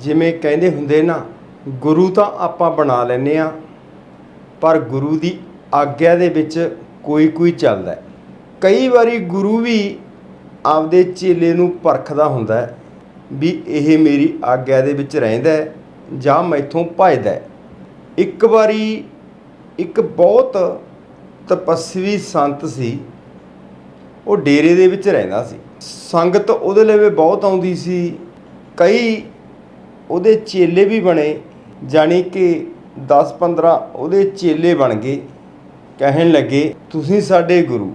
ਜਿਵੇਂ ਕਹਿੰਦੇ ਹੁੰਦੇ ਨਾ, ਗੁਰੂ ਤਾਂ ਆਪਾਂ ਬਣਾ ਲੈਨੇ ਆ ਪਰ ਗੁਰੂ ਦੀ ਆਗਿਆ ਦੇ ਵਿੱਚ ਕੋਈ ਕੋਈ ਚੱਲਦਾ ਕਈ ਵਾਰੀ ਗੁਰੂ ਵੀ ਆਪਦੇ ਚੇਲੇ ਨੂੰ ਪਰਖਦਾ ਹੁੰਦਾ ਵੀ ਇਹ ਮੇਰੀ ਆਗਿਆ ਦੇ ਵਿੱਚ ਰਹਿੰਦਾ ਹੈ ਜਾਂ ਮੈਥੋਂ ਭੱਜਦਾ ਇੱਕ ਵਾਰੀ ਇੱਕ ਬਹੁਤ ਤਪਸਵੀ ਸੰਤ ਸੀ, ਉਹ ਡੇਰੇ ਦੇ ਵਿੱਚ ਰਹਿੰਦਾ ਸੀ। ਸੰਗਤ ਉਹਦੇ ਲਈ ਵੀ ਬਹੁਤ ਆਉਂਦੀ ਸੀ। ਕਈ ਉਹਦੇ ਚੇਲੇ ਵੀ ਬਣੇ, ਜਾਣੀ ਕਿ 10-15 ਉਹਦੇ ਚੇਲੇ ਬਣ ਗਏ। ਕਹਿਣ ਲੱਗੇ, ਤੁਸੀਂ ਸਾਡੇ ਗੁਰੂ।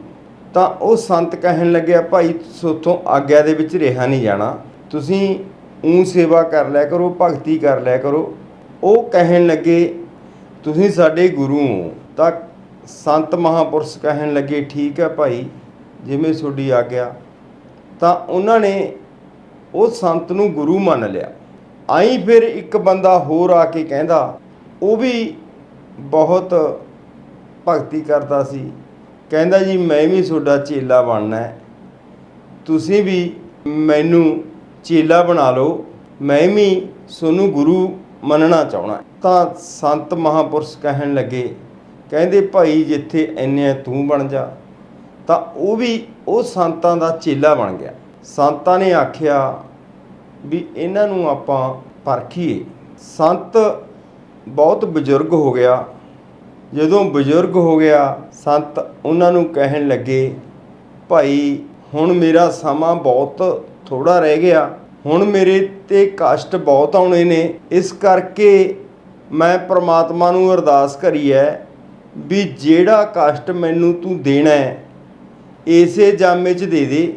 ਤਾਂ ਉਹ ਸੰਤ ਕਹਿਣ ਲੱਗਿਆ ਭਾਈ, ਸੋਥੋਂ ਆਗਿਆ ਦੇ ਵਿੱਚ ਰਿਹਾ ਨਹੀਂ ਜਾਣਾ। ਤੁਸੀਂ ਊ ਸੇਵਾ ਕਰ ਲਿਆ ਕਰੋ, ਭਗਤੀ ਕਰ ਲਿਆ ਕਰੋ। ਉਹ ਕਹਿਣ ਲੱਗੇ, ਤੁਸੀਂ ਸਾਡੇ ਗੁਰੂ ਹੋ। ਤਾਂ ਸੰਤ ਮਹਾਪੁਰਸ਼ ਕਹਿਣ ਲੱਗੇ, ਠੀਕ ਹੈ ਭਾਈ, ਜਿਵੇਂ ਤੁਹਾਡੀ ਆਗਿਆ। ਤਾਂ ਉਹਨਾਂ ਨੇ ਉਹ ਸੰਤ ਨੂੰ ਗੁਰੂ ਮੰਨ ਲਿਆ। ਆਈ ਫਿਰ ਇੱਕ ਬੰਦਾ ਹੋਰ ਆ ਕੇ ਕਹਿੰਦਾ, ਉਹ ਵੀ ਬਹੁਤ ਭਗਤੀ ਕਰਦਾ ਸੀ। ਕਹਿੰਦਾ, ਜੀ, ਮੈਂ ਵੀ ਤੁਹਾਡਾ ਚੇਲਾ ਬਣਨਾ ਹੈ। ਤੁਸੀਂ ਵੀ ਮੈਨੂੰ ਚੇਲਾ ਬਣਾ ਲਓ। ਮੈਂ ਵੀ ਤੁਹਾਨੂੰ ਗੁਰੂ ਮੰਨਣਾ ਚਾਹਣਾ ਤਾਂ ਸੰਤ ਮਹਾਪੁਰਸ਼ ਕਹਿਣ ਲੱਗੇ, ਕਹਿੰਦੇ, ਭਾਈ, ਜਿੱਥੇ ਇੰਨੇ ਤੂੰ ਬਣ ਜਾ। ਤਾਂ ਉਹ ਵੀ ਉਹ ਸੰਤਾਂ ਦਾ ਚੇਲਾ ਬਣ ਗਿਆ। ਸੰਤਾਂ ਨੇ ਆਖਿਆ ਵੀ ਇਹਨਾਂ ਨੂੰ ਆਪਾਂ ਪਰਖੀਏ। ਸੰਤ ਬਹੁਤ ਬਜ਼ੁਰਗ ਹੋ ਗਿਆ। ਜਦੋਂ ਬਜ਼ੁਰਗ ਹੋ ਗਿਆ, ਸੰਤ ਉਹਨਾਂ ਨੂੰ ਕਹਿਣ ਲੱਗੇ, ਭਾਈ, ਹੁਣ ਮੇਰਾ ਸਮਾਂ ਬਹੁਤ ਥੋੜਾ ਰਹਿ ਗਿਆ। ਹੁਣ ਮੇਰੇ ਤੇ ਕਸ਼ਟ ਬਹੁਤ ਆਉਣੇ ਨੇ। ਇਸ ਕਰਕੇ ਮੈਂ ਪ੍ਰਮਾਤਮਾ ਨੂੰ ਅਰਦਾਸ ਕਰੀ ਹੈ ਵੀ ਜਿਹੜਾ ਕਸ਼ਟ ਮੈਨੂੰ ਤੂੰ ਦੇਣਾ ਹੈ, ਇਸੇ ਜਾਮੇ 'ਚ ਦੇ ਦੇ।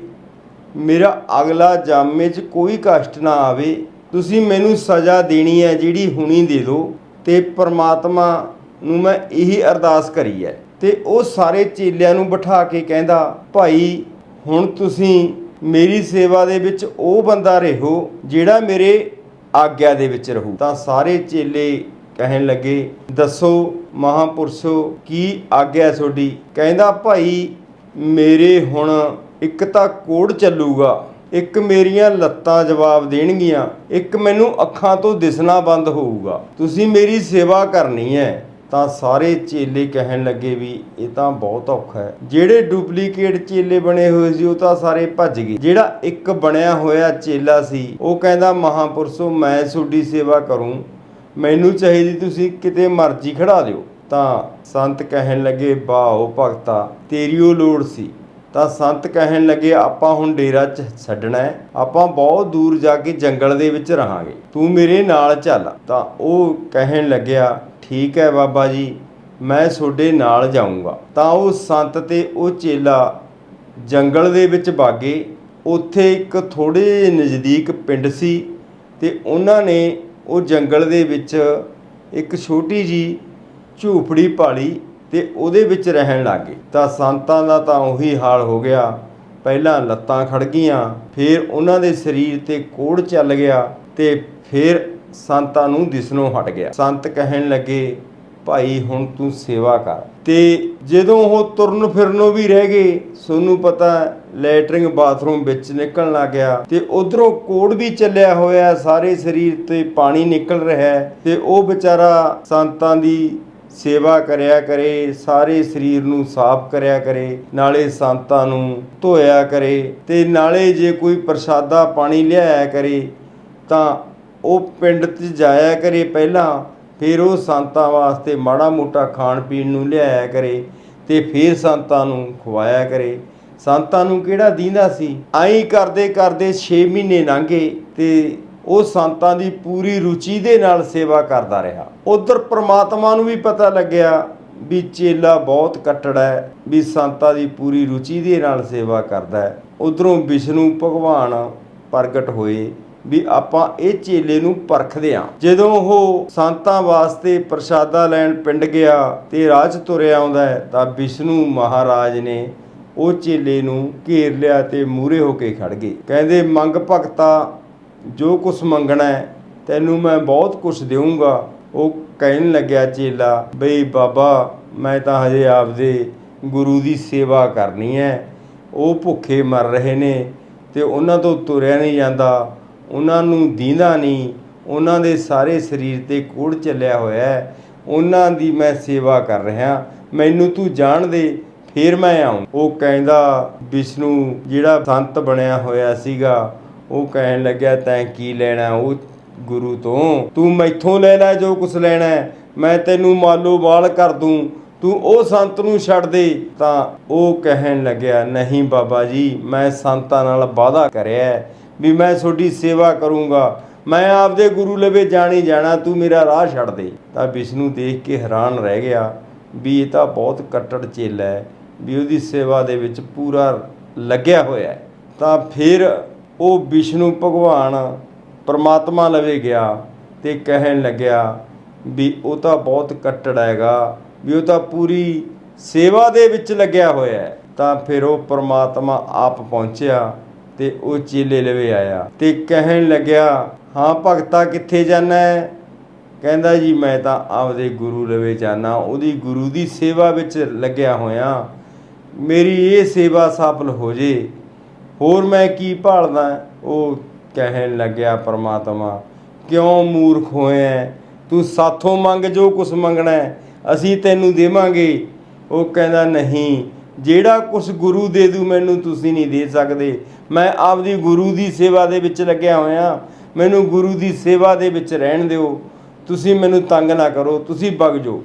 ਮੇਰਾ ਅਗਲਾ ਜਾਮੇ 'ਚ ਕੋਈ ਕਸ਼ਟ ਨਾ ਆਵੇ। ਤੁਸੀਂ ਮੈਨੂੰ ਸਜ਼ਾ ਦੇਣੀ ਹੈ ਜਿਹੜੀ ਹੁਣੀ ਦੇ ਦਿਓ ਤੇ ਪ੍ਰਮਾਤਮਾ ਨੂੰ ਮੈਂ ਇਹੀ ਅਰਦਾਸ ਕਰੀ ਹੈ। ਤੇ ਉਹ ਸਾਰੇ ਚੇਲਿਆਂ ਨੂੰ ਬਿਠਾ ਕੇ ਕਹਿੰਦਾ, ਭਾਈ, ਹੁਣ ਤੁਸੀਂ ਮੇਰੀ ਸੇਵਾ ਦੇ ਵਿੱਚ ਉਹ ਬੰਦਾ ਰਹੋ ਜਿਹੜਾ ਮੇਰੇ ਆਗਿਆ ਦੇ ਵਿੱਚ ਰਹੂ। ਤਾਂ ਸਾਰੇ ਚੇਲੇ ਕਹਿਣ ਲੱਗੇ, ਦੱਸੋ ਮਹਾਪੁਰਸ਼ੋ, ਕੀ ਆਗਿਆ ਤੁਹਾਡੀ? ਕਹਿੰਦਾ, ਭਾਈ, ਮੇਰੇ ਹੁਣ ਇੱਕ ਤਾਂ ਕੋੜ ਚੱਲੂਗਾ, ਇੱਕ ਮੇਰੀਆਂ ਲੱਤਾਂ ਜਵਾਬ ਦੇਣਗੀਆਂ, ਇੱਕ ਮੈਨੂੰ ਅੱਖਾਂ ਤੋਂ ਦਿਸਣਾ ਬੰਦ ਹੋਊਗਾ। ਤੁਸੀਂ ਮੇਰੀ ਸੇਵਾ ਕਰਨੀ ਹੈ। ਤਾਂ ਸਾਰੇ ਚੇਲੇ ਕਹਿਣ ਲੱਗੇ ਵੀ ਇਹ ਤਾਂ ਬਹੁਤ ਔਖਾ ਹੈ। ਜਿਹੜੇ ਡੁਪਲੀਕੇਟ ਚੇਲੇ ਬਣੇ ਹੋਏ ਸੀ, ਉਹ ਤਾਂ ਸਾਰੇ ਭੱਜ ਗਏ। ਜਿਹੜਾ ਇੱਕ ਬਣਿਆ ਹੋਇਆ ਚੇਲਾ ਸੀ, ਉਹ ਕਹਿੰਦਾ, ਮਹਾਪੁਰਸ਼ੋ, ਮੈਂ ਤੁਹਾਡੀ ਸੇਵਾ ਕਰੂੰ। ਮੈਨੂੰ ਚਾਹੀਦੀ ਤੁਸੀਂ ਕਿਤੇ ਮਰਜ਼ੀ ਖੜਾ ਦਿਓ। ਤਾਂ ਸੰਤ ਕਹਿਣ ਲੱਗੇ ਵਾਓ ਭਗਤਾ, ਤੇਰੀ ਉਹ ਲੋੜ ਸੀ। ਤਾਂ ਸੰਤ ਕਹਿਣ ਲੱਗੇ, ਆਪਾਂ ਹੁਣ ਡੇਰਾ ਚ ਛੱਡਣਾ ਹੈ। ਆਪਾਂ ਬਹੁਤ ਦੂਰ ਜਾ ਕੇ ਜੰਗਲ ਦੇ ਵਿੱਚ ਰਹਾਂਗੇ। ਤੂੰ ਮੇਰੇ ਨਾਲ ਚੱਲ। ਤਾਂ ਉਹ ਕਹਿਣ ਲੱਗਿਆ, ਠੀਕ ਹੈ ਬਾਬਾ ਜੀ, ਮੈਂ ਤੁਹਾਡੇ ਨਾਲ ਜਾਊਂਗਾ। ਤਾਂ ਉਹ ਸੰਤ ਤੇ ਉਹ ਚੇਲਾ ਜੰਗਲ ਦੇ ਵਿੱਚ ਬਾਗੇ ਉੱਥੇ ਇੱਕ ਥੋੜੇ ਜਿਹੇ ਨਜ਼ਦੀਕ ਪਿੰਡ ਸੀ ਤੇ ਉਹਨਾਂ ਨੇ ਉਹ ਜੰਗਲ ਦੇ ਵਿੱਚ ਇੱਕ ਛੋਟੀ ਜੀ ਝੂਪੜੀ ਪਾਲੀ। ਤੇ ਉਹਦੇ ਵਿੱਚ ਰਹਿਣ ਲੱਗੇ ਤਾਂ ਸੰਤਾਂ ਦਾ ਤਾਂ ਉਹੀ ਹਾਲ ਹੋ ਗਿਆ। ਪਹਿਲਾਂ ਲੱਤਾਂ ਖੜ ਗਈਆਂ, ਫਿਰ ਉਹਨਾਂ ਦੇ ਸਰੀਰ ਤੇ ਕੋੜ ਚੱਲ ਗਿਆ ਤੇ ਫਿਰ ਸੰਤਾਂ ਨੂੰ ਦਿਸਣੋਂ ਹਟ ਗਿਆ। ਸੰਤ ਕਹਿਣ ਲੱਗੇ, ਭਾਈ, ਹੁਣ ਤੂੰ ਸੇਵਾ ਕਰ। ਤੇ ਜਦੋਂ ਉਹ ਤੁਰਨ ਫਿਰਨੋਂ ਵੀ ਰਹਿ ਗਏ, ਸੋਨੂੰ ਪਤਾ ਲੈਟਰਿੰਗ ਬਾਥਰੂਮ ਵਿੱਚ ਨਿਕਲਣ ਲੱਗ ਗਿਆ ਤੇ ਉਧਰੋਂ ਕੋੜ ਵੀ ਚੱਲਿਆ ਹੋਇਆ, ਸਾਰੇ ਸਰੀਰ ਤੇ ਪਾਣੀ ਨਿਕਲ ਰਿਹਾ ਹੈ ਤੇ ਉਹ ਵਿਚਾਰਾ ਸੰਤਾਂ ਦੀ ਸੇਵਾ ਕਰਿਆ ਕਰੇ, ਸਾਰੇ ਸਰੀਰ ਨੂੰ ਸਾਫ਼ ਕਰਿਆ ਕਰੇ, ਨਾਲੇ ਸੰਤਾਂ ਨੂੰ ਧੋਇਆ ਕਰੇ ਤੇ ਨਾਲੇ ਜੇ ਕੋਈ ਪ੍ਰਸ਼ਾਦਾ ਪਾਣੀ ਲਿਆਇਆ ਕਰੇ, ਤਾਂ ਉਹ ਪਿੰਡ 'ਚ ਜਾਇਆ ਕਰੇ ਪਹਿਲਾਂ, ਫਿਰ ਉਹ ਸੰਤਾਂ ਵਾਸਤੇ ਮਾੜਾ ਮੋਟਾ ਖਾਣ ਪੀਣ ਨੂੰ ਲਿਆਇਆ ਕਰੇ ਤੇ ਫਿਰ ਸੰਤਾਂ ਨੂੰ ਖਵਾਇਆ ਕਰੇ। ਸੰਤਾਂ ਨੂੰ ਕਿਹੜਾ ਦੀਂਦਾ ਸੀ? ਆਈ ਕਰਦੇ ਕਰਦੇ 6 ਮਹੀਨੇ ਲੰਘੇ ਤੇ ਉਹ ਸੰਤਾਂ ਦੀ ਪੂਰੀ ਰੁਚੀ ਦੇ ਨਾਲ ਸੇਵਾ ਕਰਦਾ ਰਿਹਾ। ਉਧਰ ਪ੍ਰਮਾਤਮਾ ਨੂੰ ਵੀ ਪਤਾ ਲੱਗਿਆ ਵੀ ਚੇਲਾ ਬਹੁਤ ਕੱਟੜਾ ਹੈ, ਵੀ ਸੰਤਾਂ ਦੀ ਪੂਰੀ ਰੁਚੀ ਦੇ ਨਾਲ ਸੇਵਾ ਕਰਦਾ ਹੈ। ਉਧਰੋਂ ਵਿਸ਼ਨੂੰ ਭਗਵਾਨ ਪ੍ਰਗਟ ਹੋਏ ਵੀ ਆਪਾਂ ਇਹ ਚੇਲੇ ਨੂੰ ਪਰਖਦੇ ਹਾਂ। ਜਦੋਂ ਉਹ ਸੰਤਾਂ ਵਾਸਤੇ ਪ੍ਰਸ਼ਾਦਾ ਲੈਣ ਪਿੰਡ ਗਿਆ ਤੇ ਰਾਜ ਤੁਰਿਆ ਆਉਂਦਾ ਹੈ, ਤਾਂ ਵਿਸ਼ਨੂੰ ਮਹਾਰਾਜ ਨੇ ਉਹ ਚੇਲੇ ਨੂੰ ਘੇਰ ਲਿਆ ਤੇ ਮੂਰੇ ਹੋ ਕੇ ਖੜ ਗਏ। ਕਹਿੰਦੇ, ਮੰਗ ਭਗਤਾ ਜੋ ਕੁਛ ਮੰਗਣਾ ਹੈ, ਤੈਨੂੰ ਮੈਂ ਬਹੁਤ ਕੁਛ ਦੇਵਾਂਗਾ ਉਹ ਕਹਿਣ ਲੱਗਿਆ ਚੇਲਾ, ਬਈ ਬਾਬਾ, ਮੈਂ ਤਾਂ ਹਜੇ ਆਪਦੇ ਗੁਰੂ ਦੀ ਸੇਵਾ ਕਰਨੀ ਹੈ। ਉਹ ਭੁੱਖੇ ਮਰ ਰਹੇ ਨੇ ਤੇ ਉਹਨਾਂ ਤੋਂ ਤੁਰਿਆ ਨਹੀਂ ਜਾਂਦਾ। ਉਹਨਾਂ ਨੂੰ ਦੀਂਦਾ ਨਹੀਂ। ਉਹਨਾਂ ਦੇ ਸਾਰੇ ਸਰੀਰ ਤੇ ਕੋੜ ਚੱਲਿਆ ਹੋਇਆ ਹੈ। ਉਹਨਾਂ ਦੀ ਮੈਂ ਸੇਵਾ ਕਰ ਰਿਹਾ। ਮੈਨੂੰ ਤੂੰ ਜਾਣ ਦੇ, ਫਿਰ ਮੈਂ ਆਉਂ ਉਹ ਕਹਿੰਦਾ, ਵਿਸ਼ਨੂੰ, ਜਿਹੜਾ ਸੰਤ ਬਣਿਆ ਹੋਇਆ ਸੀਗਾ ਉਹ ਕਹਿਣ ਲੱਗਿਆ, ਤੈਂ ਕੀ ਲੈਣਾ ਉਹ ਗੁਰੂ ਤੋਂ? ਤੂੰ ਮੈਥੋਂ ਲੈ ਲੈ ਜੋ ਕੁਛ ਲੈਣਾ ਮੈਂ ਤੈਨੂੰ ਮਾਲੋ ਬਾਲ ਕਰ ਦੂੰ। ਤੂੰ ਉਹ ਸੰਤ ਨੂੰ ਛੱਡ ਦੇ। ਤਾਂ ਉਹ ਕਹਿਣ ਲੱਗਿਆ, ਨਹੀਂ ਬਾਬਾ ਜੀ, ਮੈਂ ਸੰਤਾਂ ਨਾਲ ਵਾਅਦਾ ਕਰਿਆ ਵੀ ਮੈਂ ਤੁਹਾਡੀ ਸੇਵਾ ਕਰੂੰਗਾ। ਮੈਂ ਆਪਦੇ ਗੁਰੂ ਲਵੇ ਜਾਣੀ ਜਾਣਾ, ਤੂੰ ਮੇਰਾ ਰਾਹ ਛੱਡ ਦੇ। ਤਾਂ ਵਿਸ਼ਨੂੰ ਦੇਖ ਕੇ ਹੈਰਾਨ ਰਹਿ ਗਿਆ ਵੀ ਇਹ ਤਾਂ ਬਹੁਤ ਕੱਟੜ ਚੇਲਾ ਹੈ, ਵੀ ਉਹਦੀ ਸੇਵਾ ਦੇ ਵਿੱਚ ਪੂਰਾ ਲੱਗਿਆ ਹੋਇਆ ਤਾਂ ਫਿਰ ਉਹ ਵਿਸ਼ਨੂੰ ਭਗਵਾਨ ਪਰਮਾਤਮਾ ਲਵੇ ਗਿਆ ਤੇ ਕਹਿਣ ਲੱਗਿਆ ਵੀ ਉਹ ਤਾਂ ਬਹੁਤ ਕੱਟੜ ਹੈਗਾ, ਵੀ ਉਹ ਤਾਂ ਪੂਰੀ ਸੇਵਾ ਦੇ ਵਿੱਚ ਲੱਗਿਆ ਹੋਇਆ ਹੈ। ਤਾਂ ਫਿਰ ਉਹ ਪਰਮਾਤਮਾ ਆਪ ਪਹੁੰਚਿਆ ਤੇ ਉਹ ਚੇਲੇ ਲਵੇ ਆਇਆ ਤੇ ਕਹਿਣ ਲੱਗਿਆ, ਹਾਂ ਭਗਤਾ, ਕਿੱਥੇ ਜਾਣਾ ਹੈ? ਕਹਿੰਦਾ, ਜੀ, ਮੈਂ ਤਾਂ ਆਪਦੇ ਗੁਰੂ ਲਵੇ ਜਾਣਾ ਉਹਦੀ ਗੁਰੂ ਦੀ ਸੇਵਾ ਵਿੱਚ ਲੱਗਿਆ ਹੋਇਆ। ਮੇਰੀ ਇਹ ਸੇਵਾ ਸਫਲ ਹੋ ਜੇ ਹੋਰ ਮੈਂ ਕੀ ਭਾਲਦਾ? ਉਹ ਕਹਿਣ ਲੱਗਿਆ ਪਰਮਾਤਮਾ, ਕਿਉਂ ਮੂਰਖ ਹੋਇਆ ਤੂੰ ਸਾਥੋਂ ਮੰਗ ਜੋ ਕੁਛ ਮੰਗਣਾ ਅਸੀਂ ਤੈਨੂੰ ਦੇਵਾਂਗੇ। ਉਹ ਕਹਿੰਦਾ, ਨਹੀਂ, ਜਿਹੜਾ ਕੁਛ ਗੁਰੂ ਦੇ ਦੂ ਮੈਨੂੰ ਤੁਸੀਂ ਨਹੀਂ ਦੇ ਸਕਦੇ। ਮੈਂ ਆਪਦੀ ਗੁਰੂ ਦੀ ਸੇਵਾ ਦੇ ਵਿੱਚ ਲੱਗਿਆ ਹੋਇਆ। ਮੈਨੂੰ ਗੁਰੂ ਦੀ ਸੇਵਾ ਦੇ ਵਿੱਚ ਰਹਿਣ ਦਿਓ। ਤੁਸੀਂ ਮੈਨੂੰ ਤੰਗ ਨਾ ਕਰੋ, ਤੁਸੀਂ ਵਗ ਜਾਓ।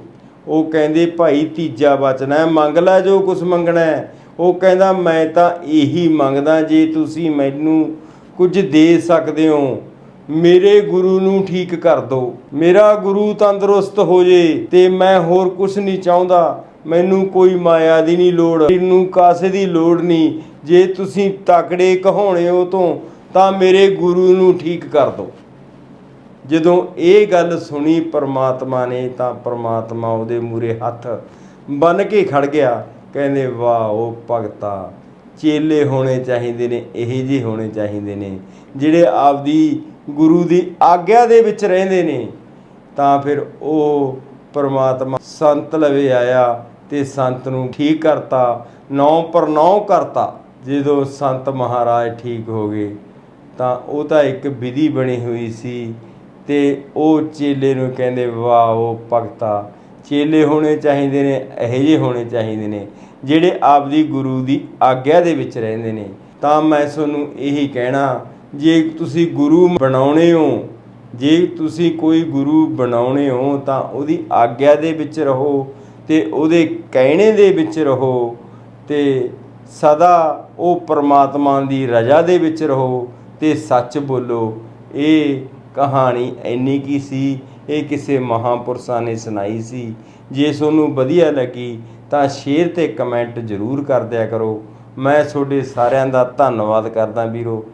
ਉਹ ਕਹਿੰਦੇ, ਭਾਈ, ਤੀਜਾ ਵਚਨ ਮੰਗ ਲੈ ਜੋ ਕੁਛ ਮੰਗਣਾ ਹੈ ਉਹ ਕਹਿੰਦਾ, ਮੈਂ ਤਾਂ ਇਹੀ ਮੰਗਦਾ, ਜੇ ਤੁਸੀਂ ਮੈਨੂੰ ਕੁਝ ਦੇ ਸਕਦੇ ਹੋ, ਮੇਰੇ ਗੁਰੂ ਨੂੰ ਠੀਕ ਕਰ ਦਿਓ ਮੇਰਾ ਗੁਰੂ ਤੰਦਰੁਸਤ ਹੋ ਜੇ ਤੇ ਮੈਂ ਹੋਰ ਕੁਝ ਨਹੀਂ ਚਾਹੁੰਦਾ। ਮੈਨੂੰ ਕੋਈ ਮਾਇਆ ਦੀ ਨਹੀਂ ਲੋੜ, ਮੈਨੂੰ ਕਾਸੇ ਦੀ ਲੋੜ ਨਹੀਂ। ਜੇ ਤੁਸੀਂ ਤਕੜੇ ਕਹਾਉਣੇ ਹੋ ਤੋਂ, ਤਾਂ ਮੇਰੇ ਗੁਰੂ ਨੂੰ ਠੀਕ ਕਰ ਦਿਓ ਜਦੋਂ ਇਹ ਗੱਲ ਸੁਣੀ ਪਰਮਾਤਮਾ ਨੇ, ਤਾਂ ਪਰਮਾਤਮਾ ਉਹਦੇ ਮੂਰੇ ਹੱਥ ਬੰਨ ਕੇ ਖੜ ਗਿਆ। ਕਹਿੰਦੇ, ਵਾਹ, ਉਹ ਭਗਤਾ, ਚੇਲੇ ਹੋਣੇ ਚਾਹੀਦੇ ਨੇ, ਇਹੇ ਜਿਹੇ ਹੋਣੇ ਚਾਹੀਦੇ ਨੇ, ਜਿਹੜੇ ਆਪਦੀ ਗੁਰੂ ਦੀ ਆਗਿਆ ਦੇ ਵਿੱਚ ਰਹਿੰਦੇ ਨੇ। ਤਾਂ ਫਿਰ ਉਹ ਪਰਮਾਤਮਾ ਸੰਤ ਲਵੇ ਆਇਆ ਤੇ ਸੰਤ ਨੂੰ ਠੀਕ ਕਰਤਾ ਨੌ ਪਰ ਨੌ ਕਰਤਾ। ਜਦੋਂ ਸੰਤ ਮਹਾਰਾਜ ਠੀਕ ਹੋ ਗਏ, ਤਾਂ ਉਹ ਤਾਂ ਇੱਕ ਵਿਧੀ ਬਣੀ ਹੋਈ ਸੀ ਤੇ ਉਹ ਚੇਲੇ ਨੂੰ ਕਹਿੰਦੇ, ਵਾਹ, ਉਹ ਭਗਤਾ ਚੇਲੇ ਹੋਣੇ ਚਾਹੀਦੇ ਨੇ, ਇਹੋ ਜਿਹੇ ਹੋਣੇ ਚਾਹੀਦੇ ਨੇ, ਜਿਹੜੇ ਆਪਦੀ ਗੁਰੂ ਦੀ ਆਗਿਆ ਦੇ ਵਿੱਚ ਰਹਿੰਦੇ ਨੇ। ਤਾਂ ਮੈਂ ਤੁਹਾਨੂੰ ਇਹੀ ਕਹਿਣਾ, ਜੇ ਤੁਸੀਂ ਗੁਰੂ ਬਣਾਉਣੇ ਹੋ, ਜੇ ਤੁਸੀਂ ਕੋਈ ਗੁਰੂ ਬਣਾਉਣੇ ਹੋ, ਤਾਂ ਉਹਦੀ ਆਗਿਆ ਦੇ ਵਿੱਚ ਰਹੋ ਤੇ ਉਹਦੇ ਕਹਿਣੇ ਦੇ ਵਿੱਚ ਰਹੋ ਤੇ ਸਦਾ ਉਹ ਪਰਮਾਤਮਾ ਦੀ ਰਜ਼ਾ ਦੇ ਵਿੱਚ ਰਹੋ ਤੇ ਸੱਚ ਬੋਲੋ। ਇਹ ਕਹਾਣੀ ਇੰਨੀ ਕੀ ਸੀ ਇਹ ਕਿਸੇ ਮਹਾਪੁਰਸ਼ਾਂ ਨੇ ਸੁਣਾਈ ਸੀ। ਜੇ ਤੁਹਾਨੂੰ ਵਧੀਆ ਲੱਗੀ ਤਾਂ ਸ਼ੇਅਰ ਤੇ ਕਮੈਂਟ ਜ਼ਰੂਰ ਕਰ ਦਿਆ ਕਰੋ। ਮੈਂ ਤੁਹਾਡੇ ਸਾਰਿਆਂ ਦਾ ਧੰਨਵਾਦ ਕਰਦਾ ਵੀਰੋ।